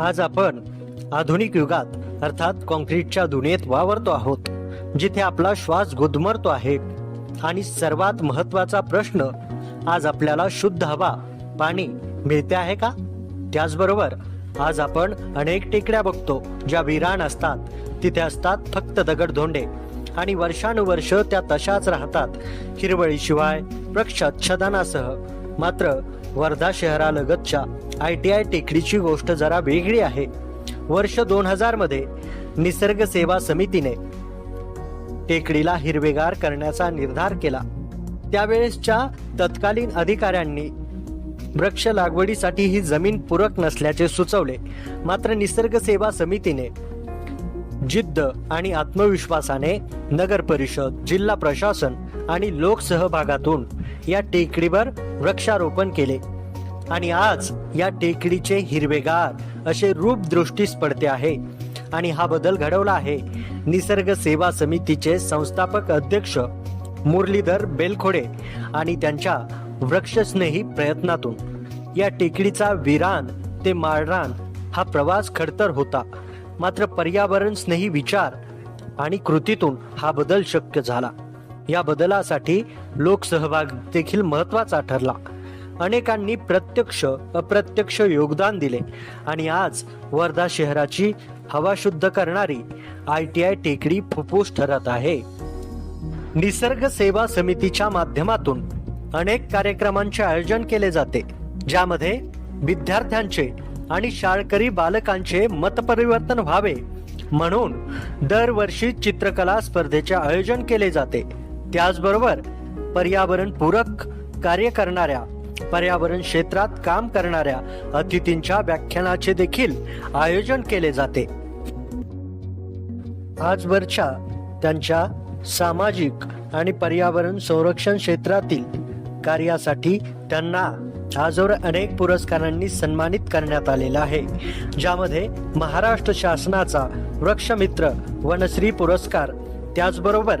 आज आपण आधुनिक युगात अर्थात कॉन्क्रीटच्या दुनियेत वावरतो आहोत जिथे आपला श्वास गुदमरतो आहे. आणि सर्वात महत्त्वाचा प्रश्न आज आपल्याला शुद्ध हवा पाणी मिळते आहे का? त्याचबरोबर आज आपण अनेक टेकड्या बघतो ज्या विरान असतात. तिथे असतात फक्त दगडधोंडे. आणि वर्षानुवर्ष त्या तशाच राहतात हिरवळीशिवाय वृक्षाच्छादनासह मात्र वर्धा शहरालगतच्या आय टी आय टेकडीची गोष्ट जरा वेगळी आहे. वर्ष दोन हजारमध्ये निसर्ग सेवा समितीने टेकडीला हिरवेगार करण्याचा निर्धार केला. त्यावेळेसच्या तत्कालीन अधिकाऱ्यांनी वृक्ष लागवडीसाठी ही जमीन पूरक नसल्याचे सुचवले. मात्र निसर्ग सेवा समितीने जिद्द आणि आत्मविश्वासाने नगर परिषद जिल्हा प्रशासन आणि लोकसहभागातून या टेकडीवर वृक्षारोपण केले. आणि आज या टेकडीचे हिरवेगार असे रूप दृष्टीस पडते आहे. आणि हा बदल घडवला आहे. निसर्ग सेवा समितीचे संस्थापक अध्यक्ष मुरलीधर बेलखोडे आणि त्यांच्या वृक्षस्नेही प्रयत्नातून. या टेकडीचा विरान ते माळरान हा प्रवास खडतर होता. मात्र पर्यावरण स्नेही विचार आणि कृतीतून हा बदल शक्य झाला. या बदलासाठी लोकसहभाग देखील महत्त्वाचा ठरला. अनेकांनी प्रत्यक्ष अप्रत्यक्ष योगदान दिले आणि आज वर्धा शहराची हवा शुद्ध करणारी आय टी आय टेकडी फुफ्फुस ठरत आहे. निसर्ग सेवा समितीच्या माध्यमातून अनेक कार्यक्रमांचे आयोजन केले जाते ज्यामध्ये विद्यार्थ्यांचे आणि शाळकरी बालकांचे मतपरिवर्तन व्हावे म्हणून दरवर्षी चित्रकला स्पर्धेचे आयोजन केले जाते. त्याचबरोबर पर्यावरण पूरक कार्य करणाऱ्या पर्यावरण क्षेत्रात काम करणाऱ्या अतिथींच्या व्याख्यानाचे देखील आयोजन केले जाते. आजवरच्या त्यांच्या सामाजिक आणि पर्यावरण संरक्षण क्षेत्रातील कार्यासाठी त्यांना आजवर अनेक पुरस्कारांनी सन्मानित करण्यात आलेला आहे. ज्यामध्ये महाराष्ट्र शासनाचा वृक्षमित्र वनश्री पुरस्कार त्याचबरोबर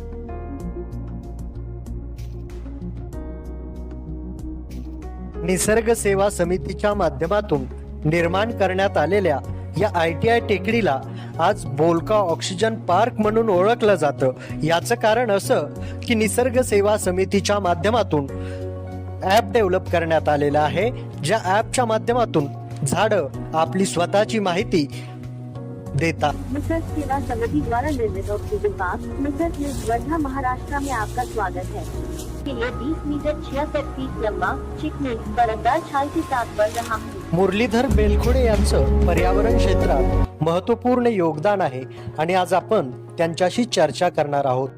निसर्ग सेवा समितीच्या माध्यमातून निर्माण करण्यात आलेल्या या आय टी आय टेकडीला आज बोलका ऑक्सिजन पार्क म्हणून ओळखलं जातं. याचं कारण असं की निसर्ग सेवा समितीच्या माध्यमातून ॲप डेव्हलप करण्यात आलेलं आहे. ज्या ॲपच्या माध्यमातून झाडं आपली स्वतःची माहिती देतात निसर्ग सेवा समिति द्वारा निर्मित oxygen park Nisarg news Wardha Maharashtra में आपका स्वागत है। के लिए 20 मीटर छियासठ फीट लंबा चिकनी बरकदार छाल के साथ बढ़ रहा हूँ। मुरलीधर बेलखोडे यांचं पर्यावरण क्षेत्रात महत्त्वपूर्ण योगदान आहे आणि आज आपण त्यांच्याशी चर्चा करणार आहोत.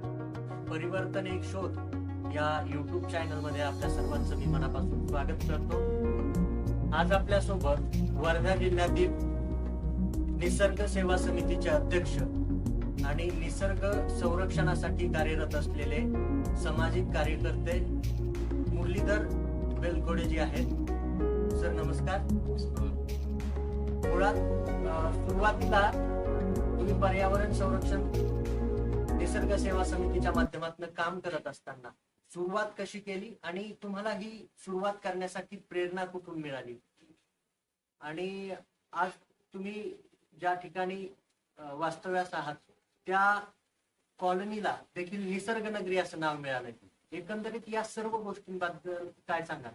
परिवर्तन एक शोध या युट्यूब चॅनलमध्ये आपल्या सर्वांचं मी मनापासून स्वागत करतो. आज आपल्यासोबत वर्धा जिल्ह्यातील निसर्ग सेवा समितीचे अध्यक्ष आणि निसर्ग संरक्षणासाठी कार्यरत असलेले सामाजिक कार्यकर्ते मुरलीधर बेलखोडेजी आहेत. सर नमस्कार. मुळात सुरुवातीला तुम्ही पर्यावरण संरक्षण निसर्ग सेवा समितीच्या माध्यमातून काम करत असताना सुरुवात कशी केली आणि तुम्हाला ही सुरुवात करण्यासाठी प्रेरणा कुठून मिळाली? आणि आज तुम्ही ज्या ठिकाणी वास्तव्यास आहात त्या कॉलनीला देखील निसर्ग नगरी असं नाव मिळालंय एकंदरीत या सर्व गोष्टींबद्दल काय सांगाल?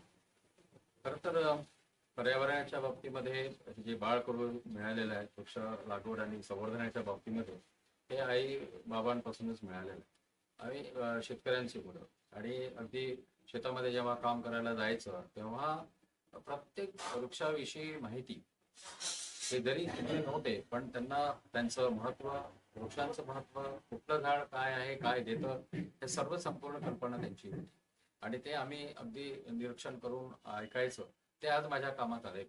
खर तर पर्यावरणाच्या बाबतीमध्ये जे बाळ करून मिळालेलं आहे वृक्ष लागवड आणि संवर्धनाच्या बाबतीमध्ये हे आई बाबांपासूनच मिळालेलं आहे. आम्ही शेतकऱ्यांशी शेतकऱ्यांची आणि अगदी शेतामध्ये जेव्हा काम करायला जायचं तेव्हा प्रत्येक वृक्षाविषयी माहिती हे जरी शिकले नव्हते पण त्यांना त्यांचं महत्त्व वृक्षांचं महत्त्व कुठलं झाड काय आहे काय देतं हे सर्व संपूर्ण कल्पना त्यांची होती. आणि ते आम्ही अगदी निरीक्षण करून ऐकायचं. ते आज माझ्या कामात आले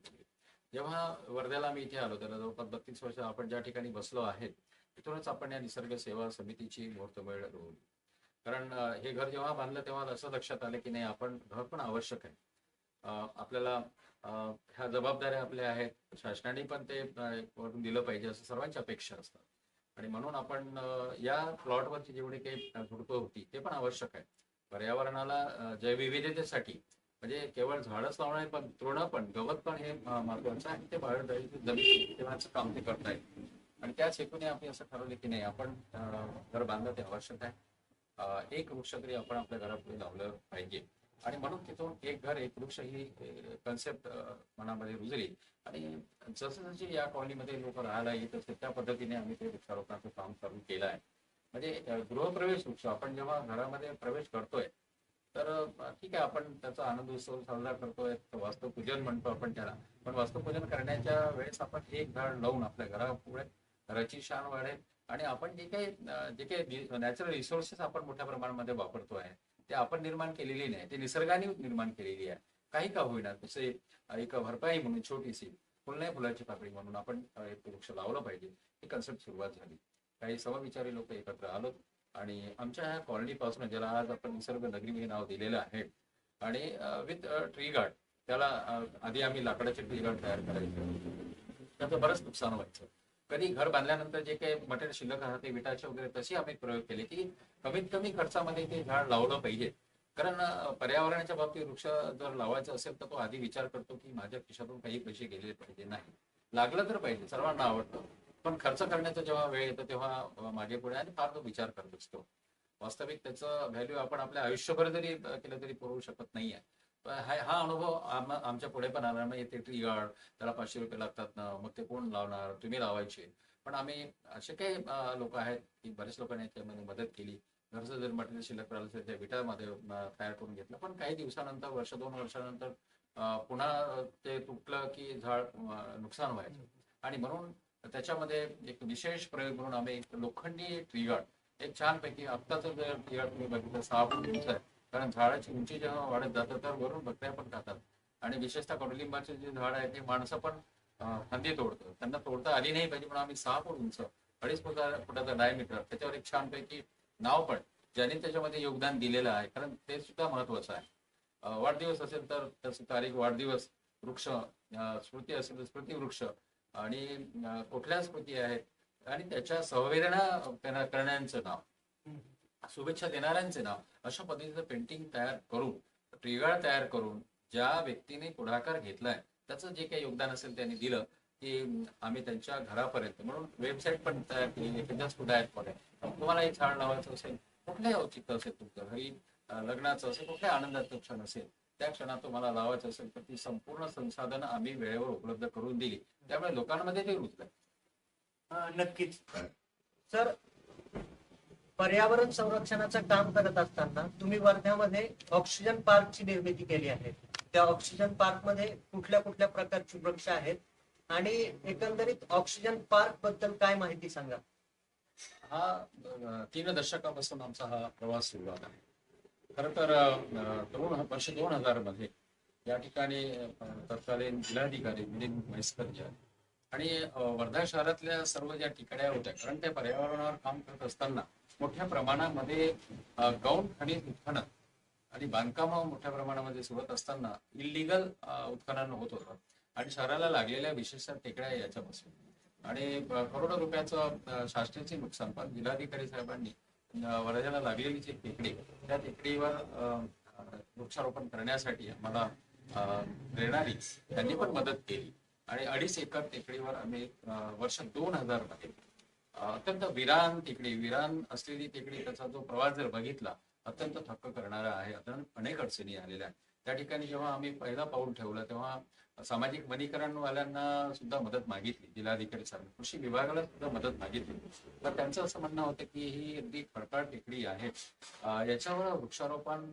जेव्हा वर्ध्याला मी इथे आलो त्याला जवळपास बत्तीस वर्ष आपण ज्या ठिकाणी बसलो आहे तिथूनच आपण या निसर्ग सेवा समितीची मुहूर्तमेळ रोवली कारण हे घर जेव्हा बांधलं तेव्हा असं लक्षात आलं की नाही आपण घर पण आवश्यक आहे. आपल्याला ह्या जबाबदाऱ्या आपल्या आहेत. शासनाने पण ते करून वरून दिलं पाहिजे असं सर्वांची अपेक्षा असतात. आणि म्हणून आपण या प्लॉटवरची जेवढी काही झुडपं होती ते पण आवश्यक आहे. पर्यावरणाला जैवविविधतेसाठी म्हणजे केवळ झाडच लावणं पण तृण पण गवत पण हे महत्वाचं आहे. ते बाहेर जमीन काम ते करतायत आणि त्याच हेतूने आम्ही असं ठरवलं की नाही आपण घर बांधणं ते आवश्यक आहे. एक वृक्ष तरी आपण आपल्या घरापुढे लावलं पाहिजे. आणि म्हणून तिथून एक घर एक वृक्ष ही कन्सेप्ट मनामध्ये रुजली. आणि जसं जसे या कॉलनीमध्ये लोक राहायला येत असते त्या पद्धतीने आम्ही ते वृक्षारोपणाचं काम चालू केलं आहे. म्हणजे गृहप्रवेश वृक्ष आपण जेव्हा घरामध्ये प्रवेश करतोय तर ठीक आहे आपण त्याचा आनंद उत्सव साजरा करतोय वास्तुपूजन म्हणतो आपण त्याला. पण वास्तुपूजन करण्याच्या वेळेस आपण एक झाड लावून आपल्या घरापुढे घराची शान वाढेल. आणि आपण जे काही जे काही नॅचरल रिसोर्सेस आपण मोठ्या प्रमाणामध्ये वापरतो आहे ते आपण निर्माण केलेली नाही ते निसर्गाने निर्माण केलेली आहे. काही का होईना तसे एक भरपाई म्हणून छोटीशी फुलण्या फुलाची पाकळी म्हणून आपण एक वृक्ष लावलं पाहिजे. ही कन्सेप्ट सुरुवात झाली. काही समविचारी लोक एकत्र आलो आणि आमच्या ह्या कॉलनीपासून ज्याला आज आपण निसर्ग नगरी हे नाव दिलेलं आहे आणि विथ ट्री गार्ड त्याला आधी आम्ही लाकडाचे ट्री गार्ड तयार करायचो. त्याचं बरंच नुकसान व्हायचं. कधी घर बांधल्यानंतर जे काही मटेरियल शिल्लक राहते विटाचे वगैरे तसे आम्ही प्रयोग केले की कमीत कमी खर्चामध्ये ते झाड लावलं पाहिजे. कारण पर्यावरणाच्या बाबतीत वृक्ष जर लावायचा असेल तर तो आधी विचार करतो की माझ्या खिशातून काही पैसे गेले पाहिजे नाही. लागलं तर पाहिजे सर्वांना आवडतं. पण खर्च करण्याचा जेव्हा वेळ येतो तेव्हा मागे पुढे आणि फार तो विचार करत असतो. वास्तविक त्याचं व्हॅल्यू आपण आपल्या आयुष्यभर जरी केलं तरी पुरवू शकत नाहीये. आहे हा हा अनुभव आमच्या पुढे पण आला. म्हणजे ते ट्री गार्ड त्याला पाचशे रुपये लागतात ना मग ते कोण लावणार? तुम्ही लावायचे. पण आम्ही असे काही लोक आहेत की बरेच लोकांनी त्यामध्ये मदत केली. घरचं जर मटेरियल शिल्लक राहिलं तर त्या विटामध्ये तयार करून घेतलं. पण काही दिवसानंतर वर्ष दोन वर्षानंतर पुन्हा ते तुटलं की झाड नुकसान व्हायचं. आणि म्हणून त्याच्यामध्ये एक विशेष प्रयोग म्हणून आम्ही लोखंडी ट्रिगार्ड एक छानपैकी आत्ताचं जर ट्रिगार्ड तुम्ही बघितलं सहा फूट आहे. कारण झाडाची उंची जेव्हा वाढत जातं तर वरून बकऱ्या पण खातात. आणि विशेषतः कडुलिंबाचे जे झाड आहे ते माणसं पण हंदी फांदी तोडतं त्यांना तोडता आली नाही पाहिजे म्हणून आम्ही सहा फूट उंच अडीच फुटा फुटाचा डायमीटर त्याच्यावर एक छानपैकी नाव पण ज्यांनी त्याच्यामध्ये योगदान दिलेलं आहे कारण ते सुद्धा महत्वाचं आहे. वाढदिवस असेल तर त्याची तारीख वाढदिवस वृक्ष स्मृती असेल तर स्मृती वृक्ष आणि कुठल्या स्मृती आहेत आणि त्याच्या संवेदना करण्याचं नाव. शुभेच्छा देणाऱ्यांचे नाव. अशा पद्धतीचं पेंटिंग तयार करून ट्रिगाळ तयार करून ज्या व्यक्तीने पुढाकार घेतलाय त्याचं जे काही योगदान असेल त्यांनी दिलं की आम्ही त्यांच्या घरापर्यंत म्हणून वेबसाईट पण तयार केली आहेत मध्ये तुम्हाला एक झाड लावायचं असेल कुठल्याही औचित्य असेल तुमचं? घरी लग्नाचं असेल कुठल्या आनंदाचं क्षण असेल? त्या क्षणात तुम्हाला लावायचं असेल तर ती संपूर्ण संसाधनं आम्ही वेळेवर उपलब्ध करून दिली. त्यामुळे लोकांमध्ये ते रुजलं नक्कीच. सर पर्यावरण संरक्षणाचं काम करत असताना तुम्ही वर्ध्यामध्ये ऑक्सिजन पार्कची निर्मिती केली आहे. त्या ऑक्सिजन पार्कमध्ये कुठल्या कुठल्या प्रकारची वृक्ष आहेत? आणि एकंदरीत ऑक्सिजन पार्कबद्दल काय माहिती सांगा? हा तीन दशकापासून आमचा हा प्रवास सुरू आहे. खर तर दोन वर्ष दोन हजारमध्ये या ठिकाणी तत्कालीन जिल्हाधिकारी मिलिंद म्हैसकर आणि वर्धा शहरातल्या सर्व ज्या ठिकाण्या होत्या कारण त्या पर्यावरणावर काम करत असताना मोठ्या प्रमाणामध्ये गौण खनिज उत्खनन आणि बांधकाम मोठ्या प्रमाणामध्ये सुरत असताना इलिगल उत्खनन होत होतं. आणि शहराला लागलेल्या विशेषतः टेकड्या याच्यापासून. आणि करोडो रुपयाचं शासनाचे नुकसान. पण जिल्हाधिकारी साहेबांनी वरजाला वर्ध्याला लागलेली जी टेकडी त्या टेकडीवर वृक्षारोपण करण्यासाठी आम्हाला देणारी त्यांनी पण मदत केली. आणि अडीच एकर टेकडीवर आम्ही वर्ष दोन हजारमध्ये अत्यंत विरान टेकडी विरान असलेली टेकडी त्याचा जो प्रवास जर बघितला अत्यंत थक्क करणारा आहे. अत्यंत अनेक अडचणी आलेल्या आहेत. त्या ठिकाणी जेव्हा आम्ही पहिला पाऊल ठेवलं तेव्हा सामाजिक वनीकरणवाल्यांना सुद्धा मदत मागितली. जिल्हाधिकारी साहेब कृषी विभागाला सुद्धा मदत मागितली. तर त्यांचं असं म्हणणं होतं की ही अगदी खडकाळ टेकडी आहे. याच्यावर वृक्षारोपण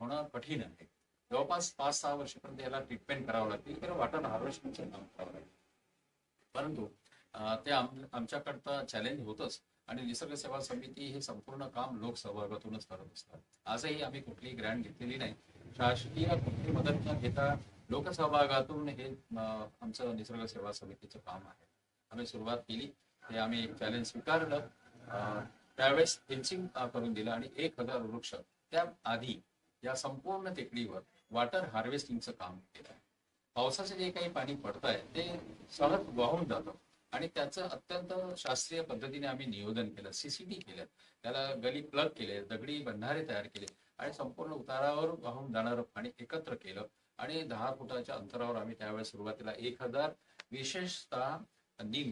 होणं कठीण आहे. जवळपास पाच सहा वर्षापर्यंत याला ट्रीटमेंट करावं लागते तर वाटण हार्वेस्टिंगचं काम करावं लागेल. परंतु ते आम- चॅलेंज होतच. आणि निसर्ग सेवा समिती हे संपूर्ण काम लोकसहभागातूनच करत असतात. आजही आम्ही कुठलीही ग्रँट घेतलेली नाही. शासकीय कुठली मदत न घेता लोकसहभागातून हे आमचं निसर्ग सेवा समितीचं काम आहे. आम्ही सुरुवात केली. ते आम्ही एक चॅलेंज स्वीकारलं. त्यावेळेस फेन्सिंग करून दिलं आणि एक हजार वृक्ष त्या आधी या संपूर्ण टेकडीवर वॉटर हार्वेस्टिंगचं काम केलं. पावसाचं जे काही पाणी पडत आहे ते सहज वाहून जातं. आणि त्याचं अत्यंत शास्त्रीय पद्धतीने आम्ही नियोजन केलं सीसीटी केलं त्याला गली प्लग केले दगडी बंधारे तयार केले आणि संपूर्ण उतारावर वाहून जाणारं पाणी एकत्र केलं आणि दहा फुटाच्या अंतरावर आम्ही त्यावेळेस सुरुवातीला एक हजार विशेषतः नीम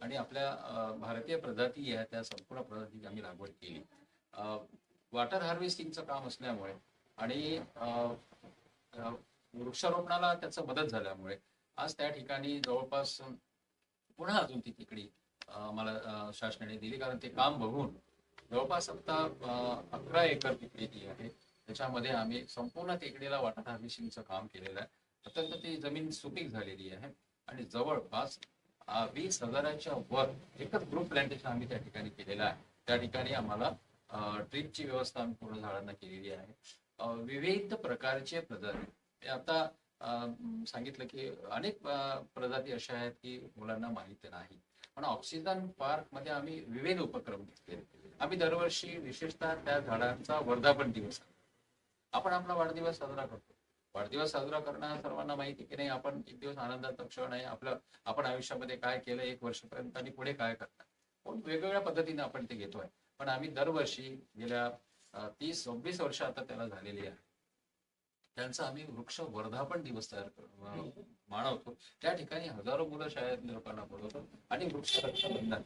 आणि आपल्या भारतीय प्रजाती या त्या संपूर्ण प्रजातीची आम्ही लागवड केली. वॉटर हार्वेस्टिंगचं काम असल्यामुळे आणि वृक्षारोपणाला त्याचं मदत झाल्यामुळे आज त्या ठिकाणी जवळपास पुन्हा अजून ती तिकडी मला शासनाने दिली. कारण ते काम बघून जवळपास आता अकरा एकर तिकडी ती आहे. त्याच्यामध्ये आम्ही संपूर्ण तिकडीला वॉटर हार्वेस्टिंगचं काम केलेलं आहे. अत्यंत ती जमीन सुपीक झालेली आहे. आणि जवळपास वीस हजाराच्या वर एकच ग्रुप प्लांटेशन आम्ही त्या ठिकाणी केलेलं आहे. त्या ठिकाणी आम्हाला ट्रीपची व्यवस्था आम्ही पूर्ण झाडांना केलेली आहे. विविध प्रकारचे प्रजाती आता सांगितलं की अनेक प्रजाती अशा आहेत की मुलांना माहिती नाही. पण ऑक्सिजन पार्कमध्ये आम्ही विविध उपक्रम घेतले. आम्ही दरवर्षी विशेषतः त्या झाडांचा वर्धापन दिवस आपण आपला वाढदिवस साजरा करतो. वाढदिवस साजरा करणं सर्वांना माहिती की नाही आपण एक दिवस आनंदाचा क्षण आहे. आपलं आपण आयुष्यामध्ये काय केलं एक वर्षपर्यंत आणि पुढे काय करणार पण वेगवेगळ्या पद्धतीने आपण ते घेतोय. पण आम्ही दरवर्षी गेल्या तीस सव्वीस वर्ष आता त्याला झालेली आहे. त्यांचा आम्ही वृक्ष वर्धापन दिवस तयार मानवतो. त्या ठिकाणी हजारो मुलं शाळेतल्या लोकांना बोलवतो आणि वृक्ष रक्षाबंधन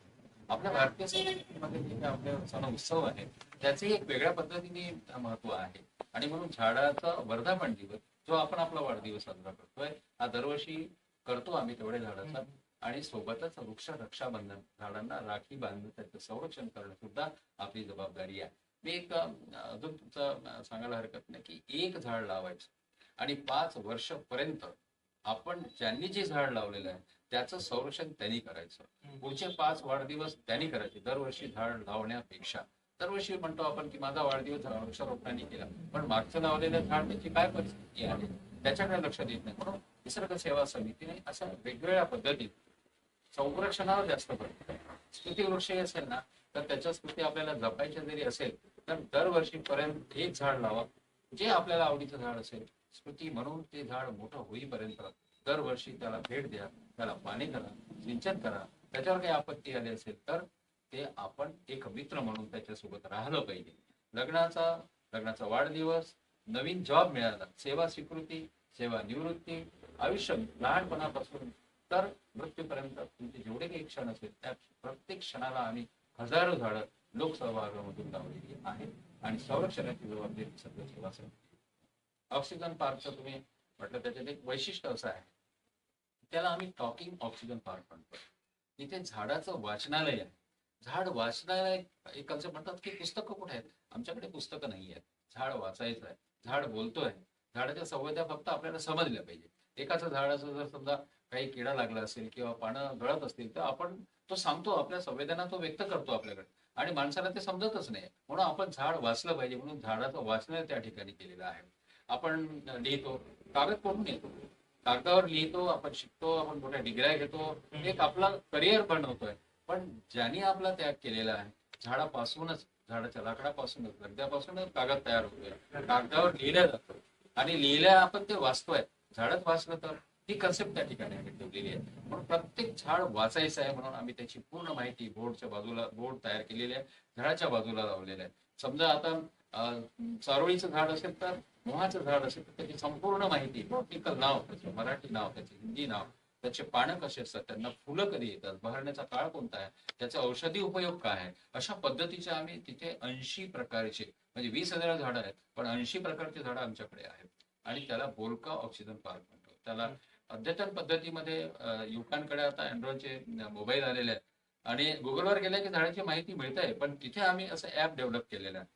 आपल्या भारतीय संस्कृतीमध्ये जे काही आपले सण उत्सव आहे त्याचे एक वेगळ्या पद्धतीने महत्त्व आहे. आणि म्हणून झाडाचा वर्धापन दिवस जो आपण आपला वाढदिवस साजरा करतोय हा दरवर्षी करतो आम्ही तेवढ्या झाडाचा. आणि सोबतच वृक्ष रक्षाबंधन झाडांना राखी बांधून त्याचं संरक्षण करणं सुद्धा आपली जबाबदारी आहे. मी एक अजून तुमचं सांगायला हरकत नाही की एक झाड लावायचं आणि पाच वर्षपर्यंत आपण ज्यांनी जे झाड लावलेलं आहे त्याचं संरक्षण त्यांनी करायचं. पुढचे पाच वाढदिवस त्यांनी करायचे दरवर्षी झाड लावण्यापेक्षा. दरवर्षी म्हणतो आपण की माझा वाढदिवस वृक्षारोपणाने केला. पण मागचं लावलेलं झाड त्याची काय परिस्थिती आहे? त्याच्याकडे लक्ष देत नाही. म्हणून निसर्ग सेवा समितीने अशा वेगवेगळ्या पद्धतीत संरक्षणावर जास्त भर. स्मृती वृक्ष असेल ना तर त्याच्या स्मृती आपल्याला जपायच्या जरी असेल तर दरवर्षीपर्यंत एक झाड लावा. जे आपल्याला आवडीचं झाड असेल स्मृती म्हणून ते झाड मोठं होईपर्यंत दरवर्षी त्याला भेट द्या त्याला पाणी करा सिंचन करा. त्याच्यावर काही आपत्ती आली असेल तर ते आपण एक मित्र म्हणून त्याच्यासोबत राहिलं पाहिजे. लग्नाचा लग्नाचा वाढदिवस नवीन जॉब मिळाला सेवा स्वीकृती सेवा निवृत्ती आयुष्य लहानपणापासून तर मृत्यूपर्यंत तुमचे जेवढे काही क्षण असेल त्या प्रत्येक क्षणाला आम्ही हजारो झाडं लोकसहभागामधून लावलेली आहेत आणि संरक्षणाची जबाबदारी सध्या सेवासन ऑक्सिजन पार्कचं तुम्ही म्हटलं त्याच्यात एक वैशिष्ट्य असं आहे. त्याला आम्ही टॉकिंग ऑक्सिजन पार्क म्हणतो. तिथे झाडाचं वाचनालय आहे. झाड वाचनालय एक कन्सेप्ट म्हणतात की पुस्तकं कुठे आहेत? आमच्याकडे पुस्तकं नाही आहेत. झाड वाचायचं आहे. झाड बोलतोय. झाडाच्या संवेद्या फक्त आपल्याला समजल्या पाहिजे एकाचं झाडाचं जर समजा काही किडा लागला असेल किंवा पानं गळत असतील तर आपण तो सांगतो आपल्या संवेदना तो व्यक्त करतो आपल्याकडे. आणि माणसाला ते समजतच नाही. म्हणून आपण झाड वाचलं पाहिजे म्हणून झाडाचं वाचन त्या ठिकाणी केलेलं आहे. आपण लिहितो कागद कोठून येतो? कागदावर लिहितो आपण शिकतो आपण मोठ्या डिग्र्या घेतो. एक आपला करिअर बनवतोय. पण ज्यांनी आपला त्याग केलेला आहे झाडापासूनच झाडाच्या लाकडापासूनच लगद्यापासूनच कागद तयार होतोय. कागदावर लिहिलं जातं. आणि लिहिल्या आपण ते वाचतोय. झाडच वाचलं तर? ही कन्सेप्ट त्या ठिकाणी आम्ही ठेवलेली आहे. म्हणून प्रत्येक झाड वाचायचं आहे म्हणून आम्ही त्याची पूर्ण माहिती बोर्डच्या बाजूला बोर्ड तयार केलेली आहे झाडाच्या बाजूला लावलेलं आहे. समजा आता चारोळीचं झाड असेल तर मोहाचं झाड असेल तर त्याची संपूर्ण माहिती टेक्निकल नाव त्याचं मराठी नाव त्याचे हिंदी नाव त्याचे पानं कसे असतात त्यांना फुलं कधी येतात बहरण्याचा काळ कोणता आहे त्याचा औषधी उपयोग काय आहे? अशा पद्धतीचे आम्ही तिथे ऐंशी प्रकारचे म्हणजे वीस हजार झाडं आहेत पण ऐंशी प्रकारचे झाडं आमच्याकडे आहेत. आणि त्याला बोलका ऑक्सिजन पार्क म्हणतो त्याला अद्यतन पद्धतीमध्ये युवकांकडे आता अँड्रॉइडचे मोबाईल आलेले आहेत. आणि गुगलवर गेल्या की झाडाची माहिती मिळते पण तिथे आम्ही असं ऍप डेव्हलप केलेलं आहे.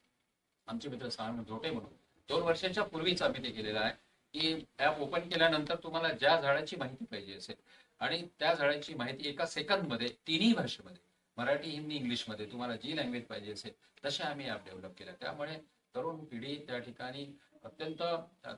आमचे मित्र साम झोटे म्हणून. दोन वर्षांच्या पूर्वीच आम्ही ते केलेलं आहे की ऍप ओपन केल्यानंतर तुम्हाला ज्या झाडाची माहिती पाहिजे असेल आणि त्या झाडाची माहिती एका सेकंदमध्ये तिन्ही भाषेमध्ये मराठी हिंदी इंग्लिशमध्ये तुम्हाला जी लँग्वेज पाहिजे असेल तसे आम्ही ऍप डेव्हलप केल्या. त्यामुळे तरुण पिढी त्या ठिकाणी अत्यंत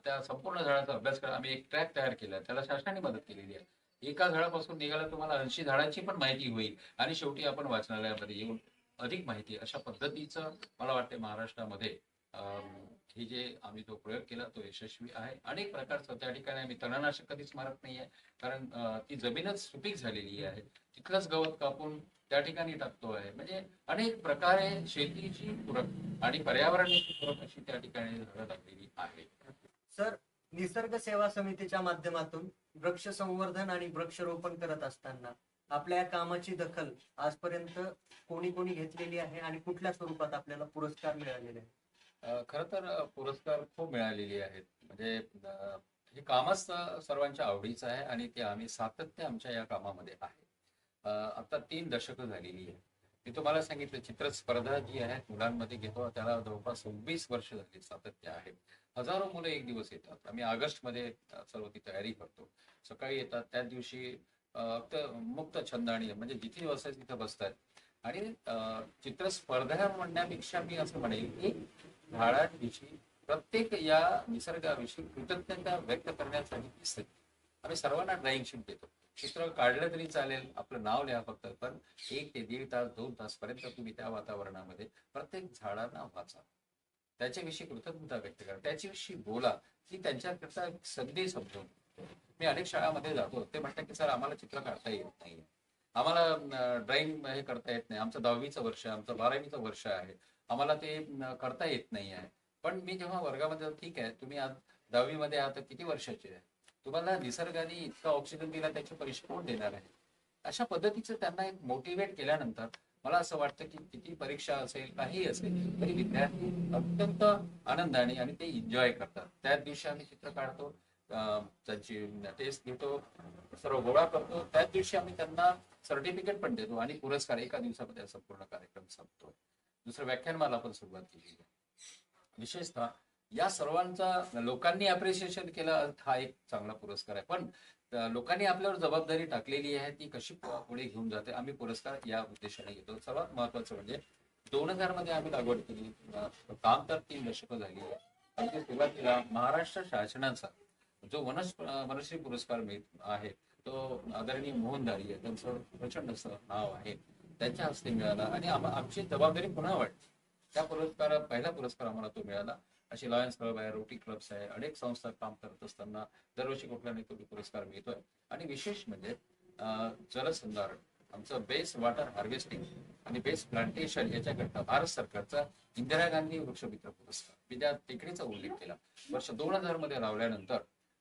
त्या संपूर्ण झाडाचा अभ्यास करा. आम्ही एक ट्रॅक तयार केला. त्याला शासनाने मदत केलेली आहे. एका झाडापासून निघाला तुम्हाला ऐंशी झाडांची पण माहिती होईल. आणि शेवटी आपण वाचनालयामध्ये येऊन अधिक माहिती अशा पद्धतीचं मला वाटते महाराष्ट्रामध्ये अं, हे जे आम्ही जो प्रयोग केला तो यशस्वी आहे. अनेक प्रकारचं त्या ठिकाणी आम्ही तणनाशक कधीच मारत नाहीये कारण ती जमीनच सुपीक झालेली आहे. तिथलंच गवत कापून त्या ठिकाणी टाकतो आहे. म्हणजे अनेक प्रकारे शेतीची पूरक आणि पर्यावरणाची पूरक अशी त्या ठिकाणी झाडं लागलेली आहे. सर निसर्ग सेवा समितीच्या माध्यमातून वृक्ष संवर्धन आणि वृक्षरोपण करत असताना आपल्या या कामाची दखल आजपर्यंत कोणी कोणी घेतलेली आहे आणि कुठल्या स्वरूपात आपल्याला पुरस्कार मिळालेले आहे खर तर पुरस्कार खूप मिळालेले आहेत. म्हणजे हे कामच सर्वांच्या आवडीचं आहे आणि ते आम्ही सातत्य आमच्या या कामामध्ये आहे. आता तीन दशकं झालेली आहे मी तुम्हाला सांगितलं चित्र स्पर्धा जी आहे मुलांमध्ये घेतो त्याला जवळपास सव्वीस वर्ष झाली सातत्य आहे. हजारो मुलं एक दिवस येतात. आम्ही ऑगस्टमध्ये मध्ये सर्व ती तयारी करतो. सकाळी येतात त्या दिवशी फक्त मुक्त छंद आणि म्हणजे जिथे बसायचं तिथं बसतात. आणि चित्र स्पर्धा म्हणण्यापेक्षा मी असं म्हणेल की झाडांविषयी प्रत्येक या निसर्गाविषयी कृतज्ञता व्यक्त करण्यासाठी दिसते आम्ही सर्वांना ड्रॉइंग शीट देतो. चित्र काढलं तरी चालेल आपलं नाव लिहा फक्त पण एक ते दीड तास दोन तास पर्यंत तुम्ही त्या वातावरणामध्ये प्रत्येक झाडांना वाचा. त्याच्याविषयी कृतज्ञता व्यक्त करा. त्याच्याविषयी बोला की त्यांच्याकरता एक संधी समजून. मी अनेक शाळामध्ये जातो ते म्हणतात की सर आम्हाला चित्र काढता येत नाही आम्हाला ड्रॉइंग हे करता येत नाही. आमचं दहावीचं वर्ष आहे आमचं बारावीचं वर्ष आहे. आम्हाला ते करता येत नाही आहे पण मी जेव्हा वर्गामध्ये ठीक आहे तुम्ही आज दहावीमध्ये आता तर किती वर्षाचे आहे तुम्हाला निसर्गाने इतका ऑक्सिजन दिला त्याचे पैसे कोण देणार आहे? अशा पद्धतीचं त्यांना एक मोटिवेट केल्यानंतर मला असं वाटतं की किती परीक्षा असेल काही असेल तरी विद्यार्थी अत्यंत आनंदाने आणि ते एन्जॉय करतात. त्याच दिवशी आम्ही चित्र काढतो त्यांची टेस्ट घेतो सर्व गोळा करतो. त्याच दिवशी आम्ही त्यांना सर्टिफिकेट पण देतो आणि पुरस्कार एका दिवसामध्ये असा पूर्ण कार्यक्रम संपतो. दुसरं व्याख्यानमाला पण सुरुवात केली. विशेषतः या सर्वांचा लोकांनी अप्रिशिएशन केलं हा एक चांगला पुरस्कार आहे. पण लोकांनी आपल्यावर जबाबदारी टाकलेली आहे ती कशी पुढे घेऊन जाते? आम्ही पुरस्कार या उद्देशाने घेतो. सर्वात महत्वाचं म्हणजे दोन हजारमध्ये आम्ही लागवड केली. काम तर तीन दशकं झाली. आहे सुरुवातीला महाराष्ट्र शासनाचा जो वनस वनश्री पुरस्कार मिळत आहे तो आदरणीय मोहन दारी आहे त्यांचं प्रचंड असं नाव आहे. त्यांच्या हस्ते मिळाला आणि आमची जबाबदारी पुन्हा वाढली. त्या पुरस्कार पहिला पुरस्कार आम्हाला तो मिळाला. अशी लॉयन्स क्लब आहे रोटी क्लब्स आहे अनेक संस्था काम करत असताना दरवर्षी कुठला नाही कुठे पुरस्कार मिळतोय. आणि विशेष म्हणजे जलसंधारण आमचं बेस्ट वॉटर हार्वेस्टिंग आणि बेस्ट प्लांटेशन याच्याकरता भारत सरकारचा इंदिरा गांधी वृक्षमित्र पुरस्कार. मी त्या टेकडीचा उल्लेख केला. वर्ष दोन हजारमध्ये लावल्यानंतर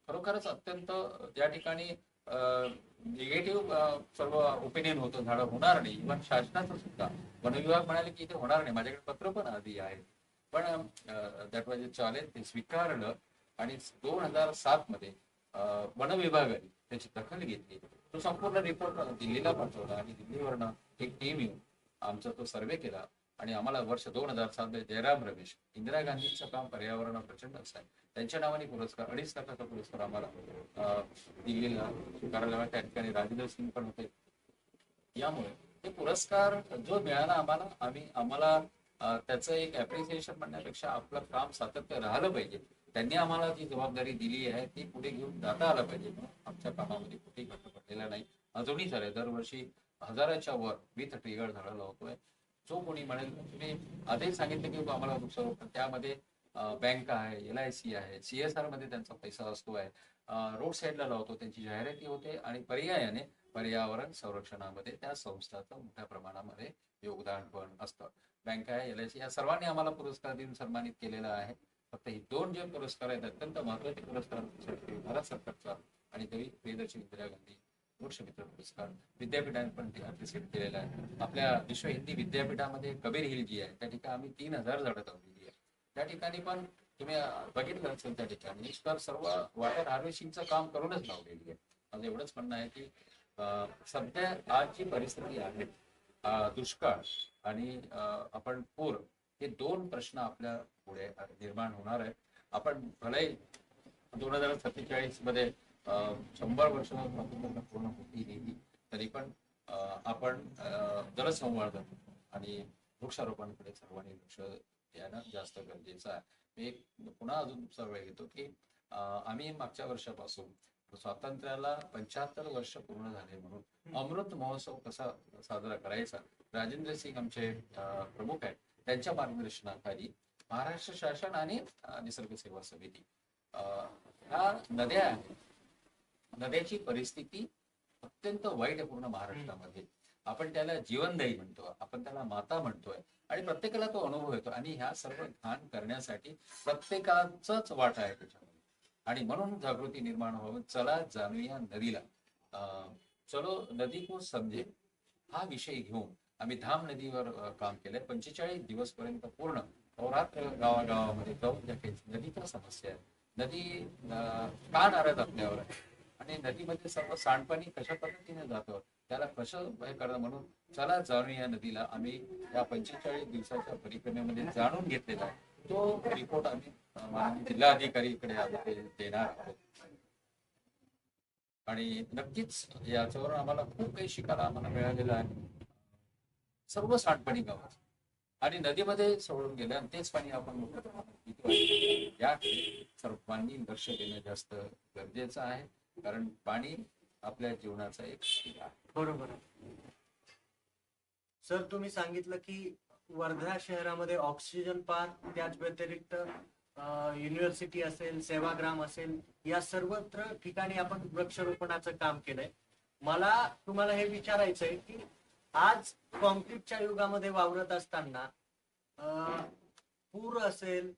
खरोखरच अत्यंत त्या ठिकाणी निगेटिव्ह सर्व ओपिनियन होतं झाडं होणार नाही. इव्हन शासनाचं सुद्धा वन विभाग म्हणाले की इथे होणार नाही. माझ्याकडे पत्र पण आधी आहे. पण दॅट वॉज चॅलेंज ते स्वीकारलं आणि दोन हजार सात मध्ये वन विभागाने त्याची दखल घेतली. तो संपूर्ण रिपोर्ट दिल्लीला पाठवला आणि दिल्लीवरनं एक टीम येऊन आमचा तो सर्वे केला. आणि आम्हाला वर्ष दोन हजार सात मध्ये जयराम रमेश इंदिरा गांधींचं काम पर्यावरण प्रचंड असं आहे त्यांच्या नावाने पुरस्कार अडीच लाखाचा पुरस्कार आम्हाला अं, दिल्लीला स्वीकारायला त्या ठिकाणी राजेंद्र सिंग पण होते. यामुळे हे पुरस्कार जो मिळाला आम्हाला आम्ही आम्हाला त्याचं एक अप्रिसिएशन म्हणण्यापेक्षा आपलं काम सातत्य राहिलं पाहिजे. त्यांनी आम्हाला जी जबाबदारी दिली आहे ती पुढे घेऊन जाता आलं पाहिजे. आमच्या कामामध्ये कुठेही घट पडलेला नाही. अजूनही झालंय. दरवर्षी हजाराच्या वर वीज ट्रिगर झालेला होतोय. जो कोणी म्हणेल तुम्ही आधीच सांगितलं की आम्हाला वृक्षारोपण त्यामध्ये बँक आहे एल आय सी आहे सीएसआरमध्ये त्यांचा पैसा असतो आहे. रोड साईडला लावतो त्यांची जाहिराती होते आणि पर्यायाने पर्यावरण संरक्षणामध्ये त्या संस्थाचं मोठ्या प्रमाणामध्ये योगदान पण असतं. बँक आहे एल आय सी या सर्वांनी आम्हाला पुरस्कार देऊन सन्मानित केलेला आहे. फक्त हे दोन जे पुरस्कार आहेत अत्यंत महत्त्वाचे पुरस्कार भारत सरकारचा आणि तरी प्रियदर्शी इंदिरा गांधी मित्र पुरस्कार विद्यापीठाने पण अप्रिशिएट केलेला आहे. आपल्या विश्व हिंदी विद्यापीठामध्ये कबीर हिल जी आहे त्या ठिकाणी आम्ही तीन हजार झाडं लावलेली आहे. त्या ठिकाणी पण तुम्ही बघितलं असेल त्या ठिकाणी तर सर्व वॉटर हार्वेस्टिंगचं काम करूनच लावलेली आहे. माझं एवढंच म्हणणं आहे की सध्या आज जी परिस्थिती आहे दुष्काळ आणि आपण पूर हे दोन प्रश्न आपल्या पुढे निर्माण होणार आहे आपण भले दोन हजार सत्तेचाळीसमध्ये शंभर वर्ष स्वातंत्र्य पूर्ण होती गेली तरी पण आपण अं, जलसंवर्धन आणि वृक्षारोपणाकडे सर्वांनी लक्ष द्यायला जास्त गरजेचं आहे. मी एक पुन्हा अजून सर्वे घेतो की आम्ही मागच्या वर्षापासून स्वातंत्र्याला पंच्याहत्तर वर्ष पूर्ण झाले म्हणून अमृत महोत्सव कसा साजरा करायचा? राजेंद्र सिंग आमचे प्रमुख आहेत. त्यांच्या मार्गदर्शनाखाली महाराष्ट्र शासन आणि निसर्ग सेवा समिती. अं, ह्या नद्या आहेत. नद्याची परिस्थिती अत्यंत वाईट आहे पूर्ण महाराष्ट्रामध्ये. आपण त्याला जीवनदायी म्हणतो आपण त्याला माता म्हणतोय आणि प्रत्येकाला तो अनुभव येतो आणि ह्या सर्व घाण करण्यासाठी प्रत्येकाचाच वाटा आहे त्याच्यामध्ये. आणि म्हणून जागृती निर्माण व्हावं. चला जाणूया नदीला. अं, चलो नदी को समजे हा विषय घेऊन आम्ही धाम नदीवर काम केलंय. पंचेचाळीस दिवस पर्यंत पूर्ण अवरात्र गावागावामध्ये जाऊन ज्या नदीच्या समस्या आहेत. नदी का नाराज आपल्यावर आहे? आणि नदीमध्ये सर्व सांडपाणी कशा पद्धतीने जातं त्याला कसं हे करणं म्हणून चला जाणून या नदीला. आम्ही या पंचेचाळीस दिवसाच्या परिक्रमेमध्ये जाणून घेतलेला आहे. तो रिपोर्ट आम्ही जिल्हा अधिकारी इकडे देणार आहोत. आणि नक्कीच याच्यावर आम्हाला खूप काही शिकायला आम्हाला मिळालेलं आहे. सर्व सांडपाणी गावात. आणि नदीमध्ये सोडून गेलं आणि तेच पाणी आपण या सर्वांनी लक्ष देणं जास्त गरजेचं आहे. कारण पाणी आपल्या जीवनाचा एक बरोबर. सर तुम्ही सांगितलं की वर्धा शहरामध्ये ऑक्सिजन पार्क त्याच व्यतिरिक्त युनिव्हर्सिटी असेल सेवाग्राम असेल या सर्वत्र ठिकाणी आपण वृक्षारोपणाचं काम केलंय. मला तुम्हाला हे विचारायचं आहे की आज कॉन्क्रीटच्या युगामध्ये वावरत असताना पूर असेल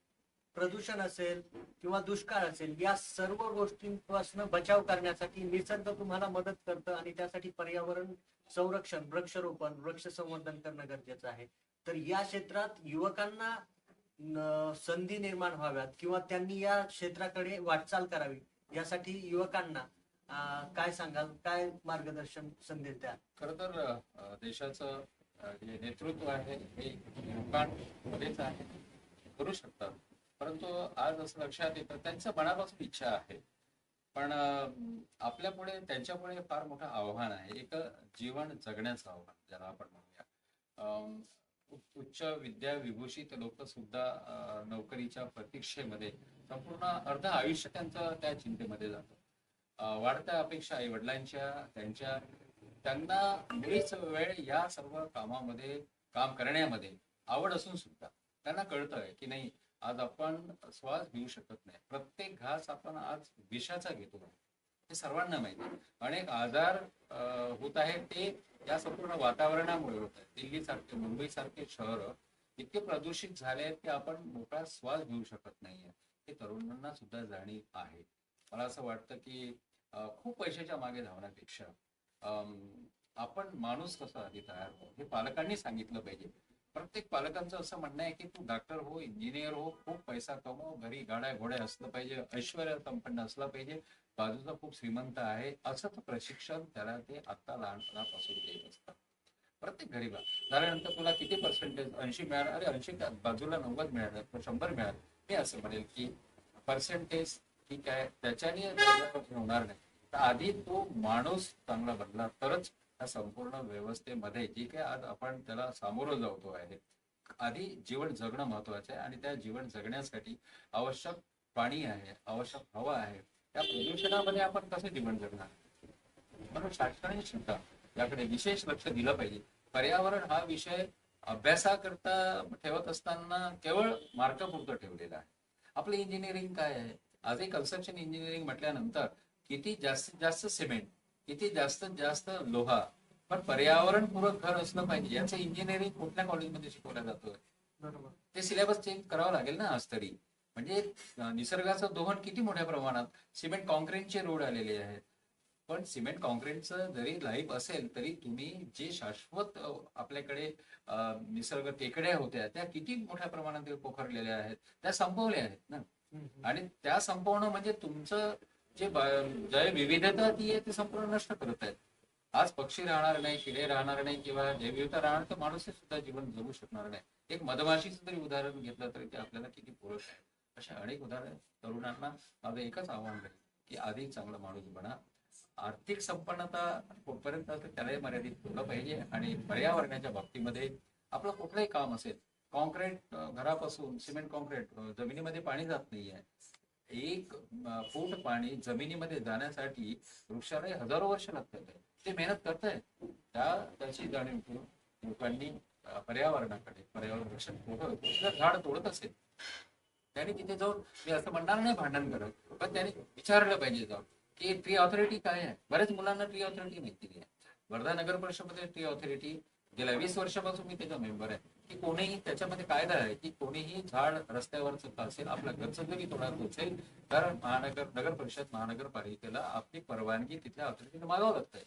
प्रदूषण असेल किंवा दुष्काळ असेल या सर्व गोष्टींपासून बचाव करण्यासाठी निसर्ग तुम्हाला मदत करतं आणि त्यासाठी पर्यावरण संरक्षण वृक्षारोपण वृक्ष संवर्धन करणं गरजेचं आहे. तर या क्षेत्रात युवकांना संधी निर्माण व्हाव्यात किंवा त्यांनी या क्षेत्राकडे वाटचाल करावी यासाठी युवकांना काय सांगाल काय मार्गदर्शन संदेश द्या खर तर देशाचं जे नेतृत्व आहे हे युवकांमध्येच आहे करू शकतात. परंतु आज असं लक्षात येतं त्यांचं मनापासून इच्छा आहे. पण आपल्यापुढे आपल्या पुढे फार मोठं आव्हान आहे. एक जीवन जगण्याचं आव्हान ज्याला आपण म्हणूया. उच्च विद्या विभूषित लोक सुद्धा नोकरीच्या प्रतीक्षेमध्ये संपूर्ण अर्ध आयुष्य त्यांचं त्या चिंतेमध्ये जातं. वाढत्या अपेक्षा आई वडिलांच्या त्यांच्या त्यांना बरीच वेळ या सर्व कामामध्ये काम करण्यामध्ये आवड असून सुद्धा. त्यांना कळतंय की नाही आज आपण श्वास घेऊ शकत नाही. प्रत्येक घास आपण आज विषाचा घेतो. हे सर्वांना माहिती अनेक आजार होत आहेत. ते या संपूर्ण वातावरणामुळे होत आहेत. दिल्ली सारखे मुंबई सारखे शहर इतके प्रदूषित झाले आहेत की आपण मोकळा श्वास घेऊ शकत नाहीये. हे तरुणांना सुद्धा जाणीव आहे. मला असं वाटतं की खूप पैशाच्या मागे धावण्यापेक्षा आपण माणूस कसा आधी तयार हो हे पालकांनी सांगितलं पाहिजे. प्रत्येक पालकांचं असं म्हणणं आहे की तू डॉक्टर हो इंजिनियर हो खूप पैसा कमव घरी गाड्या घोड्या असलं पाहिजे ऐश्वर्या संपन्न असलं पाहिजे बाजूचा खूप श्रीमंत आहे असंच प्रशिक्षण त्याला ते आता लहानपणापासून देत असतात. प्रत्येक गरीबा झाल्यानंतर तुला किती पर्सेंटेज ऐंशी मिळालं? अरे ऐंशी बाजूला नव्वद मिळालं शंभर मिळालं. मी असं म्हणेल की पर्सेंटेज ठीक आहे त्याच्याने होणार नाही. तर आधी तो माणूस चांगला बनला तरच या संपूर्ण व्यवस्थेमध्ये जी काही आज आपण त्याला सामोरं जातो आहे. आधी जीवन जगणं महत्वाचं आहे आणि त्या जीवन जगण्यासाठी आवश्यक पाणी आहे आवश्यक हवा आहे. त्या प्रदूषणामध्ये आपण कसं जीवन जगणार? म्हणून शासनाने सुद्धा याकडे विशेष लक्ष दिलं पाहिजे. पर्यावरण हा विषय अभ्यासाकरता ठेवत असताना केवळ मार्कापुरतं ठेवलेला आहे. आपलं इंजिनिअरिंग काय आहे? आजही कन्स्ट्रक्शन इंजिनिअरिंग म्हटल्यानंतर किती जास्तीत जास्त सिमेंट किती जास्तीत जास्त लोहा. पण पर्यावरणपूरक घर असलं पाहिजे. याचं इंजिनिअरिंग कुठल्या कॉलेजमध्ये शिकवलं जातोय ते सिलेबस चेंज करावं लागेल ना आज तरी. म्हणजे निसर्गाचं दोहन किती मोठ्या प्रमाणात सिमेंट कॉन्क्रीटचे रोड आलेले आहेत. पण सिमेंट कॉन्क्रीटचं जरी लाईफ असेल तरी तुम्ही जे शाश्वत आपल्याकडे निसर्ग टेकड्या होत्या त्या किती मोठ्या प्रमाणात पोखरलेल्या आहेत त्या संपवल्या आहेत ना. आणि त्या संपवणं म्हणजे तुमचं जे जय विविधता ती आहे ती संपूर्ण नष्ट करत आहेत. आज पक्षी राहणार नाही किडे राहणार नाही किंवा जैविधता राहणार तर माणूस सुद्धा जीवन जगू शकणार नाही. एक मधमाशीचं जरी उदाहरण घेतलं तरी ते आपल्याला किती पुरुष आहे. अशा अनेक उदाहरण तरुणांना माझं एकच आव्हान राहील की आधी चांगला माणूस बना. आर्थिक संपन्नता कुठपर्यंत असते त्यालाही मर्यादित ठेवलं पाहिजे. आणि पर्यावरणाच्या बाबतीमध्ये आपलं कुठलंही काम असेल कॉन्क्रीट घरापासून सिमेंट कॉन्क्रीट जमिनीमध्ये पाणी जात नाहीये एक फूट पाणी जमिनीमध्ये जाण्यासाठी वृक्षाला हजारो वर्ष लागतात. ते मेहनत करतायत. त्या त्याची जाणीव ठेवून लोकांनी पर्यावरणाकडे पर्यावरण रक्षण कुठं झाड तोडत असेल त्याने तिथे जाऊन मी असं म्हणणार नाही भांडण करत पण त्याने विचारलं पाहिजे जाऊन की ट्री ऑथॉरिटी काय आहे? बऱ्याच मुलांना ट्री ऑथॉरिटी माहिती आहे वर्धा नगर परिषदेमध्ये ट्री ऑथॉरिटी गेल्या वीस वर्षापासून मी त्याचा मेंबर आहे. की कोणीही त्याच्यामध्ये कायदा आहे की कोणीही झाड रस्त्यावरच असेल आपल्या घरचं जरी तोडायचं पोचेल. कारण महानगर नगर परिषद महानगरपालिकेला आपली परवानगी तिथल्या अथॉरिटीने मागावं लागतंय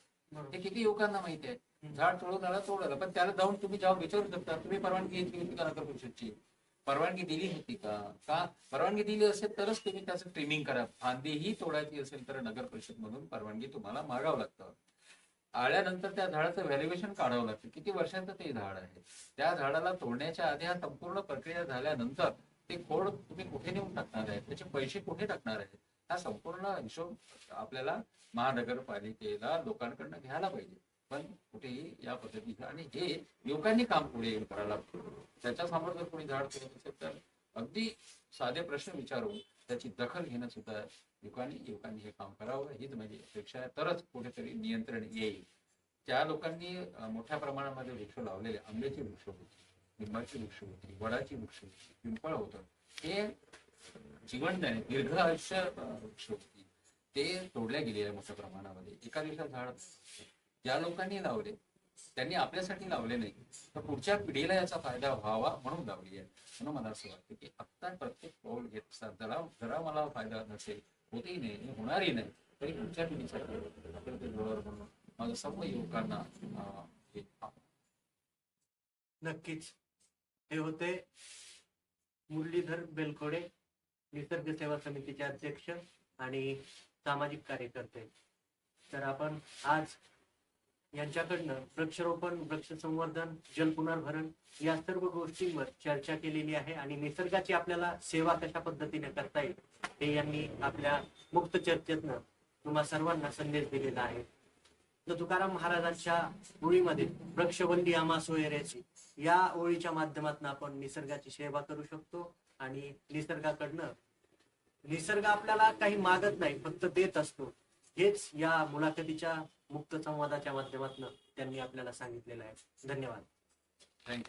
हे किती युवकांना माहिती आहे? झाड तोडून आला तोडायला पण त्याला जाऊन तुम्ही जाऊन विचारू शकता तुम्ही परवानगी घेतली होती का नगर परिषदची? परवानगी दिली होती का? का? परवानगी दिली असेल तरच तुम्ही त्याचं ट्रिमिंग करा. फांदीही तोडायची असेल तर नगर परिषद मधून परवानगी तुम्हाला मागावं लागतं. आल्यानंतर त्या झाडाचं व्हॅल्युएशन काढावं लागतं. किती वर्षांचं ते झाड आहे? त्या झाडाला तोडण्याच्या आधी हा संपूर्ण प्रक्रिया झाल्यानंतर ते खोड तुम्ही कुठे नेऊन टाकणार आहे? त्याचे पैसे कुठे टाकणार आहे? हा संपूर्ण हिशोब आपल्याला महानगरपालिकेला लोकांकडनं घ्यायला पाहिजे. पण कुठेही या पद्धतीचं आणि हे लोकांनी काम पुढे करायला त्याच्यासमोर जर कोणी झाड तोडत असेल तर अगदी साधे प्रश्न विचारून त्याची दखल घेणं सुद्धा लोकांनी युवकांनी हे काम करावं हीच माझी अपेक्षा आहे. तरच कुठेतरी नियंत्रण येईल. त्या लोकांनी मोठ्या प्रमाणामध्ये वृक्ष लावलेले आंब्याची वृक्ष होती लिंबाची वृक्ष होती वडाची वृक्ष होती पिंपळ होतं हे जीवन दीर्घ आयुष्य वृक्ष होती. ते तोडल्या गेलेले मोठ्या प्रमाणामध्ये. एका दिवसात झाड ज्या लोकांनी लावले त्यांनी आपल्यासाठी लावले नाही तर पुढच्या पिढीला याचा फायदा व्हावा म्हणून लावली आहे. म्हणून मला असं वाटतं की आत्ता प्रत्येक पाऊल घेत जरा जरा मला फायदा नसेल होतही नाही होणारही नाही. तरी पुढच्या पिढीच्या आपल्याला ते डोळ्यावर म्हणून माझं सर्व युवकांना नक्कीच. हे होते मुरलीधर बेलकोडे निसर्ग सेवा समितीचे अध्यक्ष आणि सामाजिक कार्यकर्ते. तर आपण आज यांच्याकडनं वृक्षारोपण वृक्ष संवर्धन जल पुनर्भरण या सर्व गोष्टींवर चर्चा केलेली आहे आणि निसर्गाची आपल्याला सेवा कशा पद्धतीने करता येईल ते यांनी आपल्या मुक्त चर्चेतनं तुम्हा सर्वांना संदेश दिलेला आहे. तर तुकाराम महाराजांच्या ओळीमध्ये वृक्षवंदी आमा सोयऱ्याची या ओळीच्या माध्यमातून आपण निसर्गाची सेवा करू शकतो आणि निसर्गाकडनं निसर्ग आपल्याला काही मागत नाही फक्त देत असतो. हेच या मुलाखतीच्या मुक्त संवादाच्या माध्यमातून त्यांनी आपल्याला सांगितलेलं आहे. धन्यवाद. थँक्यू